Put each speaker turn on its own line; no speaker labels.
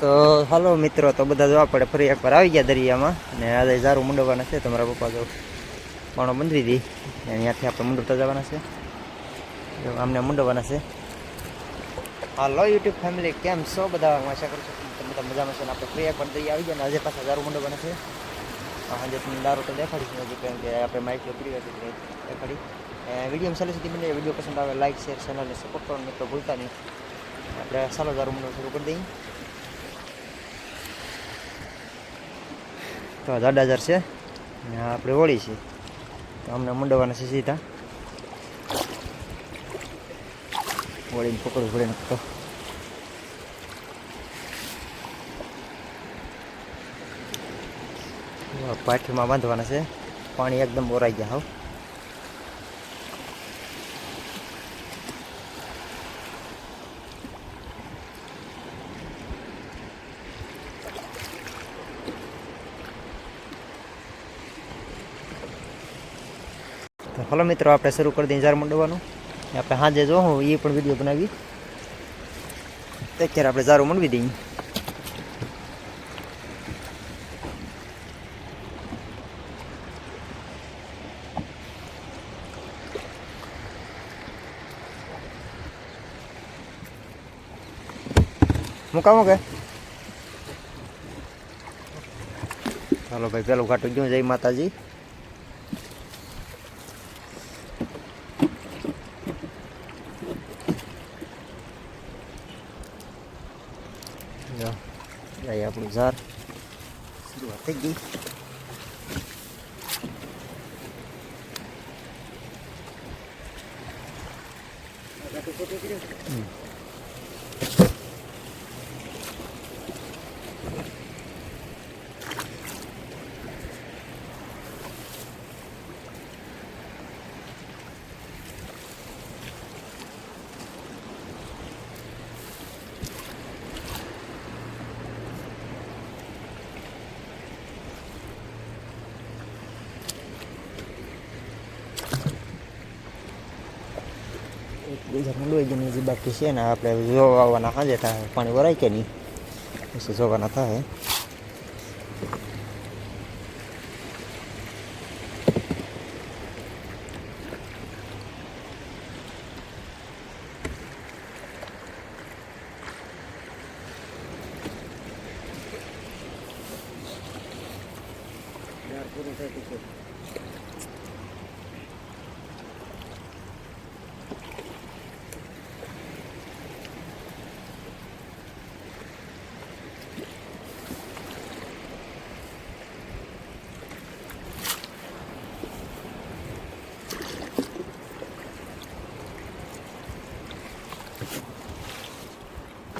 તો હાલો મિત્રો, તો બધા જવા પડે ફરી એકવાર આવી ગયા દરિયામાં અને આજે ઝારું મુંડવાના છે તમારા પપ્પા જો પાણો બંધવી દી અને અહીંયાથી આપણે મંડવતા જવાના છે. જો આમને મંડવાના છે. હાલો યુટ્યુબ ફેમિલી, કેમ છો બધા? હું આશા કરું તમે બધા મજામાં છે ને આપણે ફરી એકવાર દરિયા આવી ગયા ને આજે પાછા ઝારું મુંડવાના છે. આજે તમને દારૂ તો દેખાડીશું હજી કેમ કે આપણે માઇક પડી હતી દેખાડી. વીડિયો ચાલે સુધી મને? વીડિયો પસંદ આવે લાઇક શેર ચેનલને સપોર્ટ કરવાનું મિત્રો ભૂલતા નહીં. આપણે ચાલો ઝારું મંડળ શરૂ કરી દઈએ. તો આ હજાર છે. અને આપણે હોળી છે. તો અમને મંડવાના છે સીધા. હોળીને પકડવું પડે તો. પાઠીમાં બાંધવાના છે. પાણી એકદમ ઓરાઈ ગયા હાવ હલો મિત્રો, આપણે શરૂ કરી દઈએ ઝાર મંડવાનું. આપણે સાંજે હું એ પણ વીડિયો બનાવી અત્યારે આપણે ઝારો મંડવી દઈએ. મુકાવો કે? ચાલો ભાઈ, પેલું ઘાટું ગયું જય, માતાજી? જો જાય આપણું ઝાર શરૂઆત થઈ ગઈ હમ. એક બીજા મંડવાઈ ગયું હજી બાકી છે ને આપણે જોવા આવવાના સાંજે થાય પાણી ભરાય કે નહીં પછી જોવાના થાય પૂરું થઈ ગયું